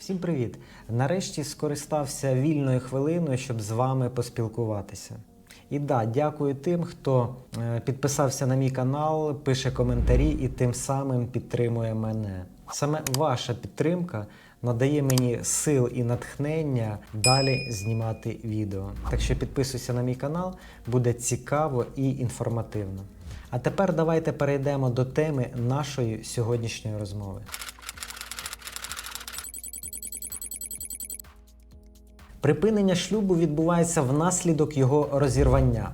Всім привіт! Нарешті скористався вільною хвилиною, щоб з вами поспілкуватися. І да, дякую тим, хто е, підписався на мій канал, пише коментарі і тим самим підтримує мене. Саме ваша підтримка надає мені сил і натхнення далі знімати відео. Так що підписуйся на мій канал, буде цікаво і інформативно. А тепер давайте перейдемо до теми нашої сьогоднішньої розмови. Припинення шлюбу відбувається внаслідок його розірвання.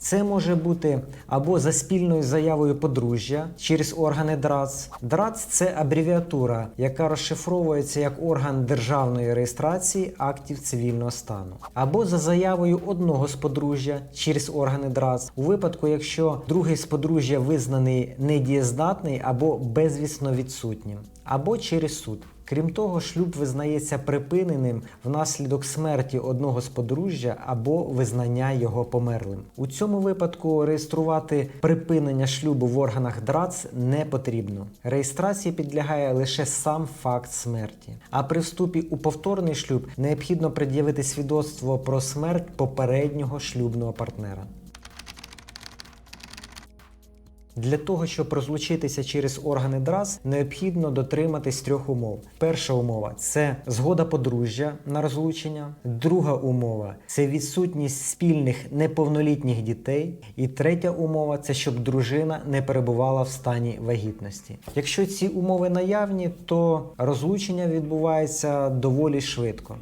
Це може бути або за спільною заявою подружжя через органи ДРАЦ. ДРАЦ це абревіатура, яка розшифровується як орган державної реєстрації актів цивільного стану, або за заявою одного з подружжя через органи ДРАЦ, у випадку, якщо другий з подружжя визнаний недієздатний або безвісно відсутнім, або через суд. Крім того, шлюб визнається припиненим внаслідок смерті одного з подружжя або визнання його померлим. У цьому випадку реєструвати припинення шлюбу в органах ДРАЦ не потрібно. Реєстрації підлягає лише сам факт смерті. А при вступі у повторний шлюб необхідно пред'явити свідоцтво про смерть попереднього шлюбного партнера. Для того, щоб розлучитися через органи ДРАЗ, необхідно дотриматись трьох умов. Перша умова це згода подружжя на розлучення. Друга умова це відсутність спільних неповнолітніх дітей. І третя умова це щоб дружина не перебувала в стані вагітності. Якщо ці умови наявні, то розлучення відбувається доволі швидко.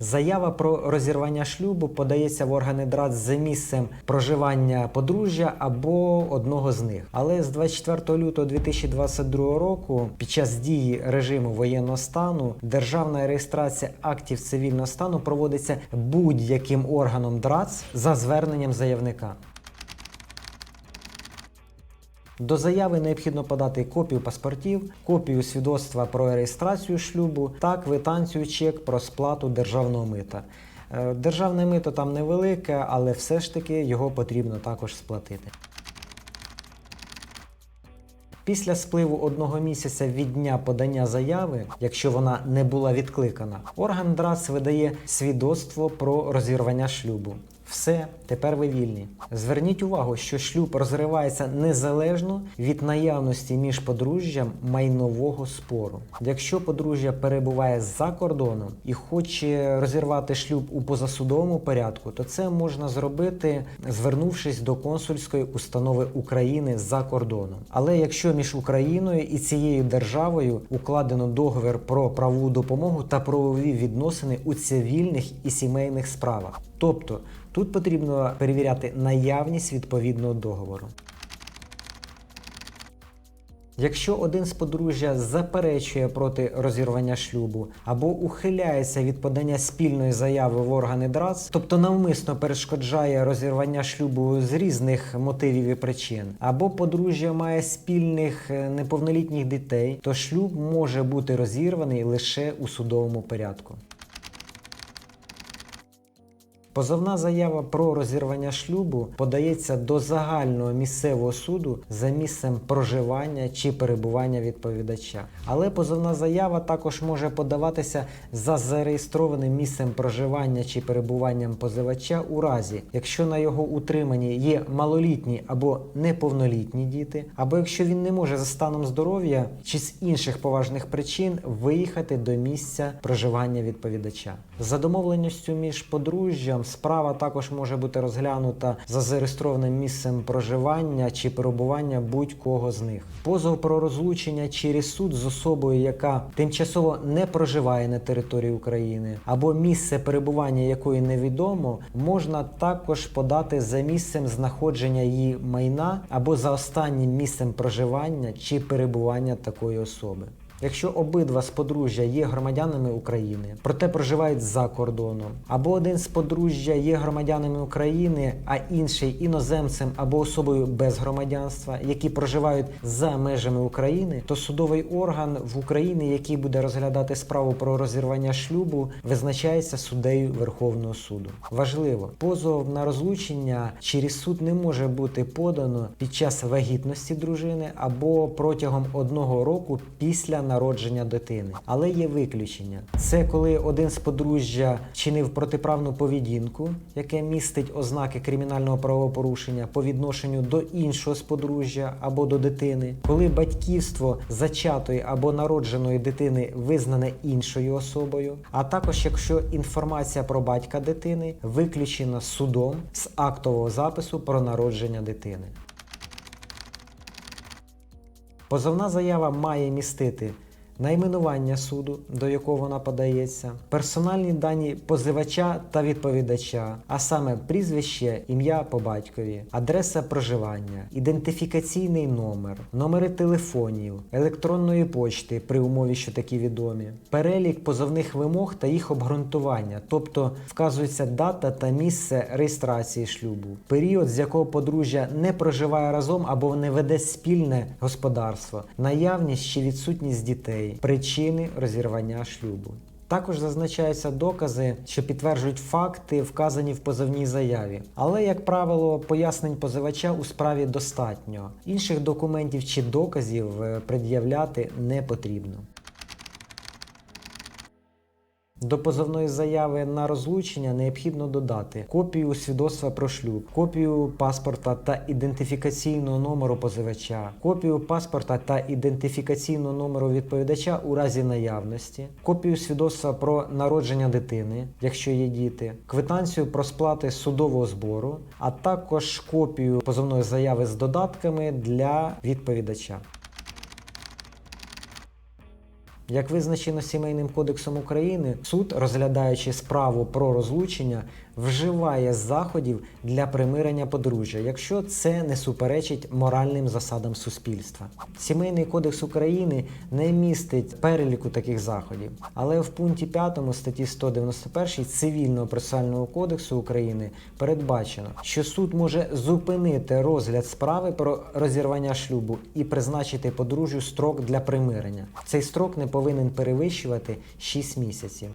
Заява про розірвання шлюбу подається в органи ДРАЦ за місцем проживання подружжя або одного з них. Але з 24 лютого 2022 року, під час дії режиму воєнного стану, державна реєстрація актів цивільного стану проводиться будь-яким органом ДРАЦ за зверненням заявника. До заяви необхідно подати копію паспортів, копію свідоцтва про реєстрацію шлюбу та квитанцію чек про сплату державного мита. Е, Державне мито там невелике, але все ж таки його потрібно також сплатити. Після спливу одного місяця від дня подання заяви, якщо вона не була відкликана, орган ДРАЦ видає свідоцтво про розірвання шлюбу. Все, тепер ви вільні. Зверніть увагу, що шлюб розривається незалежно від наявності між подружжям майнового спору. Якщо подружжя перебуває за кордоном і хоче розірвати шлюб у позасудовому порядку, то це можна зробити, звернувшись до консульської установи України за кордоном. Але якщо між Україною і цією державою укладено договір про правову допомогу та правові відносини у цивільних і сімейних справах, тобто Тут потрібно перевіряти наявність відповідного договору. Якщо один з подружжя заперечує проти розірвання шлюбу або ухиляється від подання спільної заяви в органи ДРАЦ, тобто навмисно перешкоджає розірвання шлюбу з різних мотивів і причин, або подружжя має спільних е, неповнолітніх дітей, то шлюб може бути розірваний лише у судовому порядку. Позовна заява про розірвання шлюбу подається до загального місцевого суду за місцем проживання чи перебування відповідача. Але позовна заява також може подаватися за зареєстрованим місцем проживання чи перебуванням позивача у разі, якщо на його утриманні є малолітні або неповнолітні діти, або якщо він не може за станом здоров'я чи з інших поважних причин виїхати до місця проживання відповідача. За домовленістю між подружжям справа також може бути розглянута за зареєстрованим місцем проживання чи перебування будь-кого з них. Позов про розлучення через суд з особою, яка тимчасово не проживає на території України, або місце перебування якої невідомо, можна також подати за місцем знаходження її майна або за останнім місцем проживання чи перебування такої особи. Якщо обидва з подружжя є громадянами України, проте проживають за кордоном, або один з подружжя є громадянами України, а інший іноземцем або особою без громадянства, які проживають за межами України, то судовий орган в Україні, який буде розглядати справу про розірвання шлюбу, визначається суддею Верховного суду. Важливо, позов на розлучення через суд не може бути подано під час вагітності дружини або протягом одного року після народження дитини. Але є виключення. Це коли один з подружжя чинив протиправну поведінку, яке містить ознаки кримінального правопорушення по відношенню до іншого з подружжя або до дитини, коли батьківство зачатої або народженої дитини визнане іншою особою, а також якщо інформація про батька дитини виключена судом з актового запису про народження дитини. Позовна заява має містити найменування суду, до якого вона подається, персональні дані позивача та відповідача, а саме прізвище, ім'я по батькові, адреса проживання, ідентифікаційний номер, номери телефонів, електронної почти при умові, що такі відомі, перелік позовних вимог та їх обґрунтування, тобто вказується дата та місце реєстрації шлюбу, період, з якого подружжя не проживає разом або не веде спільне господарство, наявність чи відсутність дітей, причини розірвання шлюбу. Також зазначаються докази, що підтверджують факти, вказані в позовній заяві. Але, як правило, пояснень позивача у справі достатньо. Інших документів чи доказів е, пред'являти не потрібно. До позовної заяви на розлучення необхідно додати копію свідоцтва про шлюб, копію паспорта та ідентифікаційного номеру позивача, копію паспорта та ідентифікаційного номеру відповідача у разі наявності, копію свідоцтва про народження дитини, якщо є діти, квитанцію про сплати судового збору, а також копію позовної заяви з додатками для відповідача. Як визначено Сімейним кодексом України, суд, розглядаючи справу про розлучення, вживає заходів для примирення подружжя, якщо це не суперечить моральним засадам суспільства. Сімейний кодекс України не містить переліку таких заходів, але в пункті 5 статті 191 Цивільного процесуального кодексу України передбачено, що суд може зупинити розгляд справи про розірвання шлюбу і призначити подружжю строк для примирення. Цей строк не повинен перевищувати 6 місяців.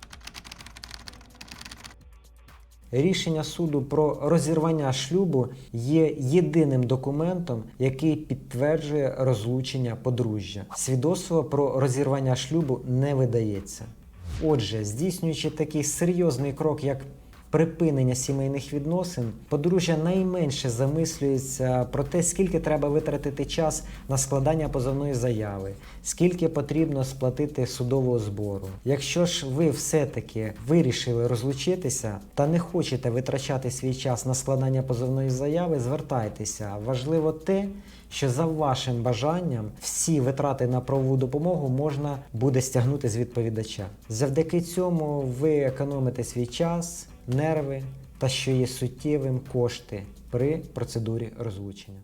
Рішення суду про розірвання шлюбу є єдиним документом, який підтверджує розлучення подружжя. Свідоцтво про розірвання шлюбу не видається. Отже, здійснюючи такий серйозний крок, як припинення сімейних відносин, подружжя найменше замислюється про те, скільки треба витратити час на складання позовної заяви, скільки потрібно сплатити судового збору. Якщо ж ви все-таки вирішили розлучитися та не хочете витрачати свій час на складання позовної заяви, звертайтеся. Важливо те, що за вашим бажанням всі витрати на правову допомогу можна буде стягнути з відповідача. Завдяки цьому ви економите свій час, нерви та, що є суттєвим, кошти при процедурі розлучення.